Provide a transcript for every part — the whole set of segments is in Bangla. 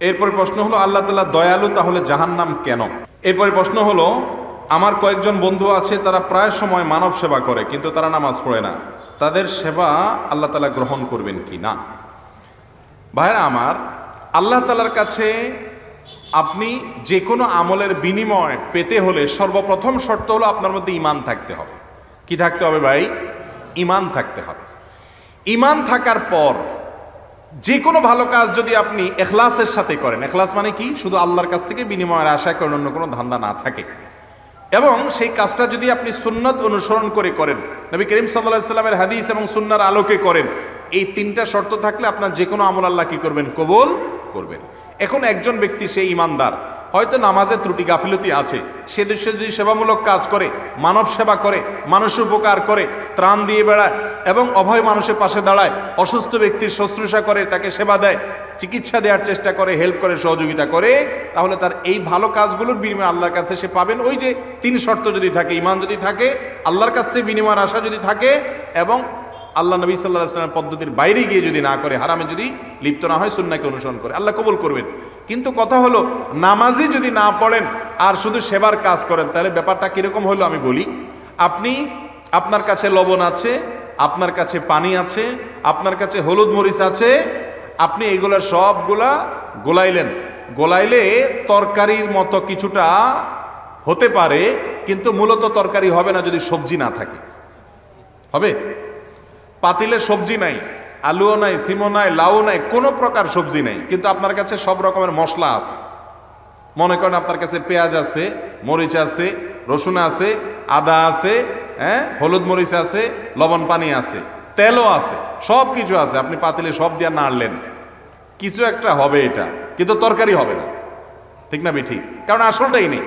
এরপরে প্রশ্ন হলো, আল্লাহ তালা দয়ালু, তাহলে জাহান্নাম কেন? এরপরে প্রশ্ন হলো, আমার কয়েকজন বন্ধু আছে, তারা প্রায় সময় মানব সেবা করে, কিন্তু তারা নামাজ পড়ে না। তাদের সেবা আল্লাহ তালা গ্রহণ করবেন কি না? ভাইরা আমার, আল্লাহ তালার কাছে আপনি যে কোনো আমলের বিনিময় পেতে হলে সর্বপ্রথম শর্ত হলো আপনার মধ্যে ইমান থাকতে হবে। কি থাকতে হবে ভাই? ইমান থাকতে হবে। ইমান থাকার পর যে কোনো ভালো কাজ যদি আপনি এখলাসের সাথে করেন, এখলাস মানে কি? শুধু আল্লাহর কাছ থেকে বিনিময়ের আশা করেন, অন্য কোনো ধান্দা না থাকে। এবং সেই কাজটা যদি আপনি সুন্নত অনুসরণ করে করেন, নবী করিম সাল্লাহ সাল্লামের হাদিস এবং সুন্নার আলোকে করেন, এই তিনটা শর্ত থাকলে আপনার যে কোনো আমল আল্লাহ কি করবেন? কবল করবেন। এখন একজন ব্যক্তি, সে ইমানদার, হয়তো নামাজের ত্রুটি, গাফিলতি আছে, সে দেশে যদি সেবামূলক কাজ করে মানব সেবা করে মানুষ উপকার করে ত্রাণ দিয়ে বেড়ায় এবং অভয় মানুষের পাশে দাঁড়ায়, অসুস্থ ব্যক্তির শুশ্রূষা করে, তাকে সেবা দেয়, চিকিৎসা দেওয়ার চেষ্টা করে হেল্প করে, সহযোগিতা করে, তাহলে তার এই ভালো কাজগুলোর বিনিময়ে আল্লাহর কাছে সে পাবেন। ওই যে তিন শর্ত যদি থাকে ইমান যদি থাকে, আল্লাহর কাছ থেকে বিনিময়ের আশা যদি থাকে এবং আল্লাহ নবী সাল্লাহ আসলামের পদ্ধতির বাইরে গিয়ে যদি না করে, হারামে যদি লিপ্ত না হয়, সুন্নাকে অনুসরণ করে, আল্লাহ কবুল করবেন। কিন্তু কথা হলো, নামাজি যদি না পড়েন আর শুধু সেবার কাজ করেন, তাহলে ব্যাপারটা কীরকম হলো আমি বলি। আপনি আপনার কাছে লবণ আছে, আপনার কাছে পানি আছে, আপনার কাছে হলুদ মরিচ আছে, আপনি এগুলা সবগুলা গোলাইলেন। গোলাইলে তরকারির মতো কিছুটা হতে পারে, কিন্তু মূলত তরকারি হবে না যদি সবজি না থাকে। হবে? পাতিলে সবজি নাই, আলুও নাই সিমো নাই, লাউ নাই, কোনো প্রকার সবজি নাই, কিন্তু আপনার কাছে সব রকমের মশলা আছে। মনে করেন আপনার কাছে পেঁয়াজ আছে, মরিচ আছে, রসুন আছে, আদা আছে হ্যাঁ? হলুদ মরিচ আছে, লবণ পানি আছে, তেলও আছে সব কিছু আছে। আপনি পাতিলে সব দিয়ে নাড়লেন। কিছু একটা হবে এটা, কিন্তু তরকারি হবে না। ঠিক না ঠিক কারণ আসলটাই নেই।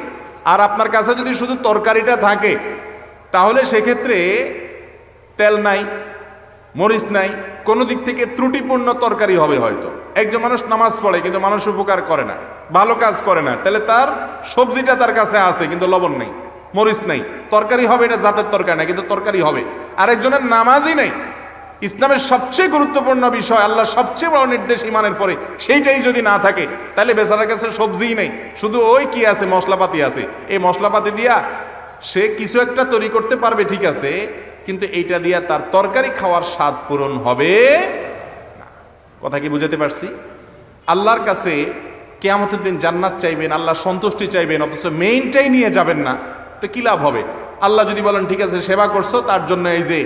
আর আপনার কাছে যদি শুধু তরকারিটা থাকে, তাহলে সেক্ষেত্রে তেল নাই, মরিচ নাই, কোনো দিক থেকে ত্রুটিপূর্ণ তরকারি হবে হয়তো। একজন মানুষ নামাজ পড়ে, কিন্তু মানুষ উপকার করে না, ভালো কাজ করে না। তাহলে তার সবজিটা তার কাছে আছে, কিন্তু লবণ নেই। মরিচ নেই। তরকারি হবে, এটা জাতের তরকারি না, কিন্তু তরকারি হবে। আরেকজনের নামাজই নেই। ইসলামের সবচেয়ে গুরুত্বপূর্ণ বিষয়, আল্লাহ সবচেয়ে বড় নির্দেশ ইমানের পরে, সেইটাই যদি না থাকে, তাহলে বেচারার কাছে সবজিই নেই। শুধু ওই কি আছে, মশলাপাতি আছে। এই মশলাপাতি দিয়া সে কিছু একটা তৈরি করতে পারবে, ঠিক আছে, কিন্তু এইটা দিয়া তার তরকারি খাওয়ার স্বাদ পূরণ হবে না। কথা কি বুঝাতে পারছি? আল্লাহর কাছে কেয়ামতের দিন জান্নাত চাইবেন, আল্লাহ সন্তুষ্টি চাইবেন, অথচ মেইনটাই নিয়ে যাবেন না। তো কী লাভ হবে? আল্লাহ যদি বলেন, ঠিক আছে, সেবা করছ, তার জন্য এই যে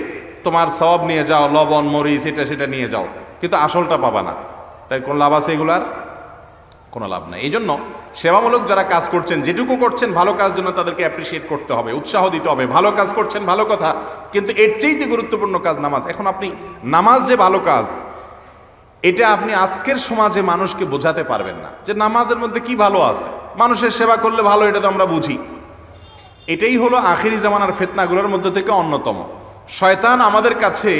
তোমার সব নিয়ে যাও, লবণ, মরিচ, এটা সেটা নিয়ে যাও। কিন্তু আসলটা পাবা না। তাই কোন লাভ আছে এগুলার? কোনো লাভ নাই। এই জন্য সেবামূলক যারা কাজ করছেন, যেটুকু করছেন, ভালো কাজ জন্য তাদেরকে অ্যাপ্রিসিয়েট করতে হবে, উৎসাহ দিতে হবে। ভালো কাজ করছেন, ভালো কথা, কিন্তু এর চেয়েতে গুরুত্বপূর্ণ কাজ নামাজ। এখন আপনি নামাজ যে ভালো কাজ, এটা আপনি আজকের সমাজে মানুষকে বোঝাতে পারবেন না যে নামাজের মধ্যে কি ভালো আছে। মানুষের সেবা করলে ভালো, এটা তো আমরা বুঝি। এটাই হলো আখিরি জামানার ফেতনাগুলোর মধ্যে থেকে অন্যতম। শয়তান আমাদের কাছে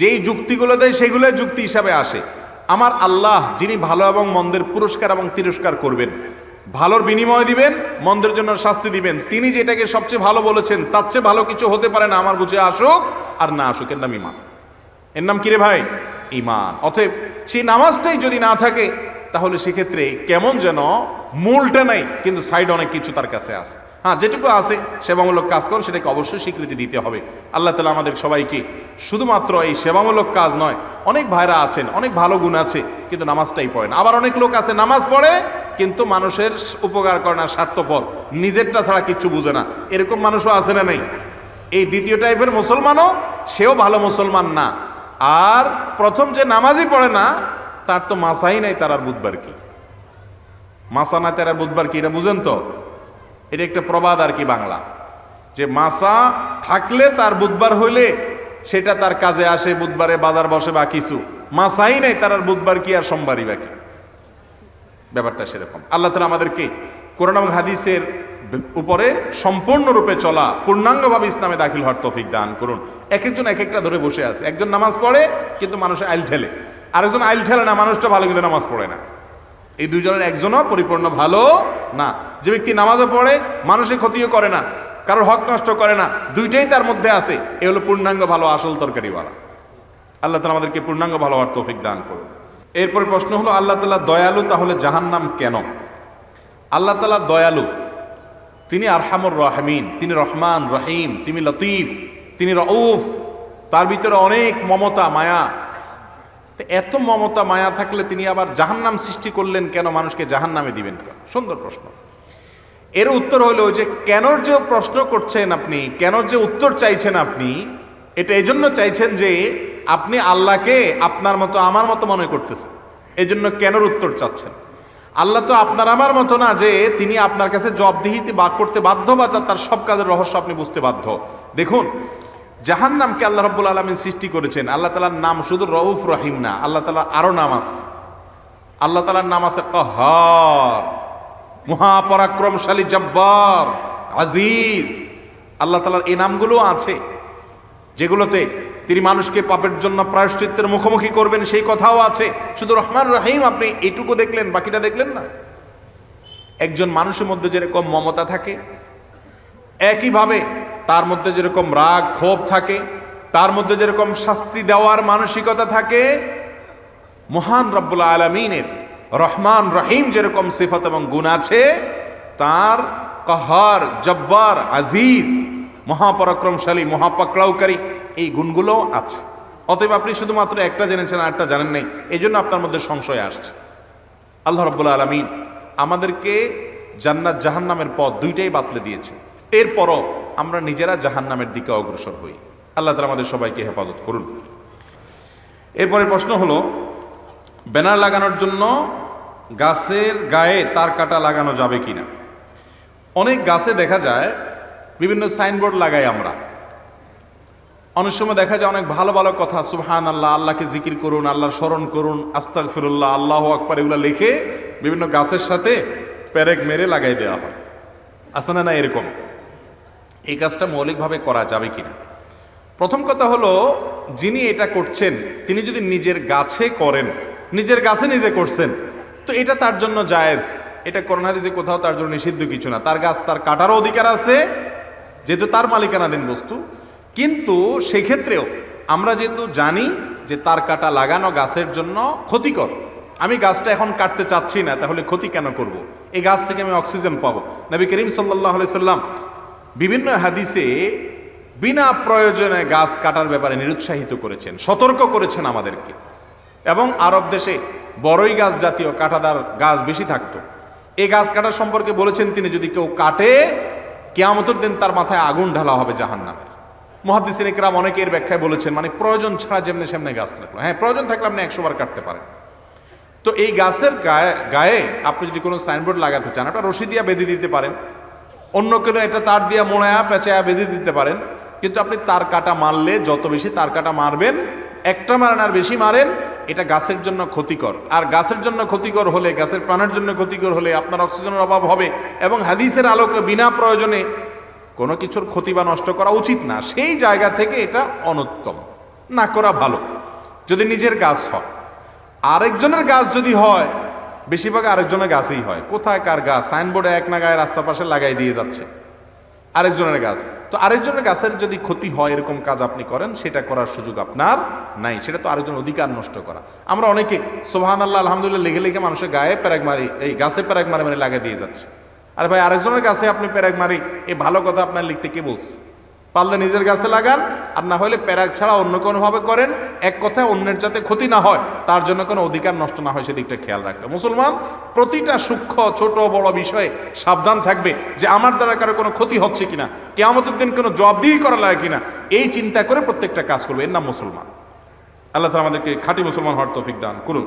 যেই যুক্তিগুলো দেয়, সেগুলোই যুক্তি হিসাবে আসে। আমার আল্লাহ, যিনি ভালো এবং মন্দের পুরস্কার এবং তিরস্কার করবেন, ভালোর বিনিময় দিবেন, মন্দের জন্য শাস্তি দিবেন। তিনি যেটাকে সবচেয়ে ভালো বলেছেন, তার চেয়ে ভালো কিছু হতে পারে না, আমার বুঝে আসুক আর না আসুক। এর নাম ইমান এর নাম কিরে ভাই? ইমান অতএব সেই নামাজটাই যদি না থাকে, তাহলে সেক্ষেত্রে কেমন যেন মূলটা নাই, কিন্তু সাইড অনেক কিছু তার কাছে আছে। হ্যাঁ যেটুকু আছে, সেবামূলক কাজ করেন সেটাকে অবশ্যই স্বীকৃতি দিতে হবে। আল্লাহ তালা আমাদের সবাইকে শুধুমাত্র এই সেবামূলক কাজ নয়, অনেক ভাইরা আছেন, অনেক ভালো গুণ আছে, কিন্তু নামাজটাই পড়ে না। আবার অনেক লোক আছে, নামাজ পড়ে, কিন্তু মানুষের উপকার করে না, স্বার্থপর। নিজেরটা ছাড়া কিচ্ছু বুঝে না। এরকম মানুষও আছে না নেই? এই দ্বিতীয় টাইপের মুসলমানও, সেও ভালো মুসলমান না। আর প্রথম যে নামাজই পড়ে না, তার তো মাসাই নাই, তার আর বুধবার কি? মাসা না তার বুধবার কি? এটা বুঝেন তো? এটা একটা প্রবাদ আর কি বাংলা। যে মাসা থাকলে তার বুধবার হইলে সেটা তার কাজে আসে, বুধবারে বাজার বসে বা কিছু। মাসাই নাই, তার আর বুধবার কি আর সোমবারই বাকি ব্যাপারটা সেরকম। আল্লাহ তালা আমাদেরকে কোরআন হাদিসের উপরে সম্পূর্ণরূপে চলা, পূর্ণাঙ্গভাবে ইসলামে দাখিল হওয়ার তৌফিক দান করুন। এক একজন এক একটা ধরে বসে আছে। একজন নামাজ পড়ে, কিন্তু মানুষ আইল ঠেলে। আরেকজন আইল ঠেলে না, মানুষটা ভালো কিন্তু নামাজ পড়ে না। এই দুইজনের একজনও পরিপূর্ণ ভালো না। যে ব্যক্তি নামাজও পড়ে মানুষের ক্ষতিও করে না, কারোর হক নষ্ট করে না, দুইটাই তার মধ্যে আছে। এ হলো পূর্ণাঙ্গ ভালো আসল তরকারিওয়ালা। আল্লাহ তালা আমাদেরকে পূর্ণাঙ্গ ভালো হওয়ার তৌফিক দান করুন। এরপরে প্রশ্ন হলো, আল্লাহ তালা দয়ালু তাহলে জাহান্নাম কেন? আল্লাহ তালা দয়ালু। তিনি আরহামুর রহমিন, তিনি রহমান, রহিম, তিনি লতিফ, তিনি রউফ। তার ভিতরে অনেক মমতা, মায়া তো এত মমতা, মায়া থাকলে তিনি আবার জাহান্নাম সৃষ্টি করলেন কেন? মানুষকে জাহান্নামে দিবেন কেন? সুন্দর প্রশ্ন। এর উত্তর হলো যে কেন যে প্রশ্ন করছেন আপনি কেন যে উত্তর চাইছেন আপনি, এটা এজন্য চাইছেন যে, আপনি আল্লাহকে আপনার মতো, আমার মতো মনে করতেছেন। এজন্য কেনর উত্তর চাচ্ছেন। আল্লাহ তো আপনার, আমার মতো না যে, তিনি আপনার কাছে জবাবদিহিতে বাক করতে বাধ্য বা তার সব কাজের রহস্য আপনি বুঝতে বাধ্য। দেখুন জাহান নামকে আল্লাহ রব্বুল আলমিন সৃষ্টি করেছেন। আল্লাহ তালার নাম শুধু রউফ রহিম না, আল্লাহ তালা আরও নাম আছে। আল্লাহ তালার নাম আছে কহার, মহাপরাক্রমশালী জব্বার, আজিজ। আল্লাহ তালার এই নামগুলো আছে, যেগুলোতে তিনি মানুষকে পাপের জন্য প্রায়শ্চিত্তের মুখোমুখি করবেন, সেই কথাও আছে। শুধু রহমান রহিম আপনি এটুকু দেখলেন, বাকিটা দেখলেন না। একজন মানুষের মধ্যে যেরকম মমতা থাকে, একইভাবে তার মধ্যে যেরকম রাগ, ক্ষোভ থাকে, তার মধ্যে যেরকম শাস্তি দেওয়ার মানসিকতা থাকে, মহান রব্বুল আলমিনের রহমান রহিম যেরকম সিফত এবং গুণ আছে, তার কহার, জব্বার, আজিজ, মহাপরাক্রমশালী মহাপাকড়াউকারী এই গুণগুলোও আছে। অতএব আপনি শুধুমাত্র একটা জেনেছেন আর একটা জানেন নাই এই জন্য আপনার মধ্যে সংশয় আসছে। আল্লাহ রব্বুল আলমিন আমাদেরকে জান্নাত জাহান্নামের পথ দুইটাই বাতলে দিয়েছে। এরপরও আমরা নিজেরা জাহান্নামের দিকে অগ্রসর হই। আল্লাহ তালা আমাদের সবাইকে হেফাজত করুন। এরপরে প্রশ্ন হলো, ব্যানার লাগানোর জন্য গাছের গায়ে তার কাটা লাগানো যাবে কিনা? অনেক গাছে দেখা যায়, বিভিন্ন সাইনবোর্ড লাগাই আমরা। অনেক সময় দেখা যায় অনেক ভালো ভালো কথা সুবহান আল্লাহ আল্লাহকে জিকির করুন, আল্লাহর স্মরণ করুন আস্তাক ফিরুল্লাহ আল্লাহ আকবর, এগুলো লিখে বিভিন্ন গাছের সাথে প্যারেক মেরে লাগাই দেওয়া হয়। না না এরকম? এই কাজটা মৌলিকভাবে করা যাবে কি না প্রথম কথা হলো, যিনি এটা করছেন, তিনি যদি নিজের গাছে করেন, নিজের গাছে নিজে করছেন, তো এটা তার জন্য জায়েজ। এটা করোনা দিছে কোথাও তার জন্য নিষিদ্ধ কিছু না। তার গাছ, তার কাটারও অধিকার আছে, যেহেতু তার মালিকানাধীন বস্তু। কিন্তু সেক্ষেত্রেও আমরা যেহেতু জানি যে তার কাটা লাগানো গাছের জন্য ক্ষতিকর, আমি গাছটা এখন কাটতে চাচ্ছি না, তাহলে ক্ষতি কেন করব। এই গাছ থেকে আমি অক্সিজেন পাবো। নবী করিম সাল্লাহ সাল্লাম বিভিন্ন হাদিসে বিনা প্রয়োজনে গাছ কাটার ব্যাপারে নিরুৎসাহিত করেছেন, সতর্ক করেছেন আমাদেরকে। এবং আরব দেশে বড়ই গাছ জাতীয় কাঁটাদার গাছ বেশি থাকতো। এই গাছ কাটার সম্পর্কে বলেছেন তিনি, যদি কেউ কাটে, কেয়ামতের দিন তার মাথায় আগুন ঢালা হবে জাহান নামের মহাদিসিন একরাম অনেকের ব্যাখ্যায় বলেছেন মানে প্রয়োজন ছাড়া যেমনি সেমনি গাছ থাকল। হ্যাঁ প্রয়োজন থাকলে আপনি একশো বার কাটতে পারেন। তো এই গাছের গায়ে গায়ে আপনি যদি কোনো সাইনবোর্ড লাগাতে চান ওটা রশি দিয়া বেঁধে দিতে পারেন। অন্য কেউ এটা তার দিয়া মোড়ায়া পেঁচায়া বেঁধে দিতে পারেন। কিন্তু আপনি তার কাটা মারলে, যত বেশি তার কাটা মারবেন, একটা মারেন আর বেশি মারেন, এটা গাছের জন্য ক্ষতিকর। আর গাছের জন্য ক্ষতিকর হলে, গাছের প্রাণের জন্য ক্ষতিকর হলে আপনার অক্সিজেনের অভাব হবে এবং হাদিসের আলোকে বিনা প্রয়োজনে কোনো কিছুর ক্ষতি বা নষ্ট করা উচিত না। সেই জায়গা থেকে এটা অনুত্তম, না করা ভালো, যদি নিজের গাছ হয়। আরেকজনের গাছ যদি হয় বেশিরভাগ আরেকজনের গাছেই হয়। কোথায় কার গাছ? সাইনবোর্ডে এক নাগায় রাস্তা পাশে লাগাই দিয়ে যাচ্ছে। আরেকজনের গাছ। তো আরেকজনের গাছের যদি ক্ষতি হয় এরকম কাজ আপনি করেন, সেটা করার সুযোগ আপনার নাই। সেটা তো আরেকজন অধিকার নষ্ট করা। আমরা অনেকে সোহান আল্লাহ আলহামদুলিল্লাহ, লেগে লেগে মানুষের গায়ে প্যারাক মারি, এই গাছে প্যারাক মারি মারি লাগিয়ে দিয়ে যাচ্ছে। আরে ভাই, আরেকজনের গাছে আপনি প্যারাক মারি এই ভালো কথা আপনার লিখতে কে বলছে? পারলে নিজের গাছে লাগান, আর না হলে প্যারাক ছাড়া অন্য কোনোভাবে করেন। এক কথায় অন্যের যাতে ক্ষতি না হয়, তার জন্য কোনো অধিকার নষ্ট না হয়, সেদিকটা খেয়াল রাখতে মুসলমান, প্রতিটা সূক্ষ্ম, ছোট, বড় বিষয়ে সাবধান থাকবে যে আমার দ্বারা কারও কোনো ক্ষতি হচ্ছে কিনা, কেয়ামতের দিন কোনো জবাবদিহি করা লাগে কিনা, এই চিন্তা করে প্রত্যেকটা কাজ করবে। এর নাম মুসলমান। আল্লাহ তালা আমাদেরকে খাঁটি মুসলমান হওয়ার তৌফিক দান করুন।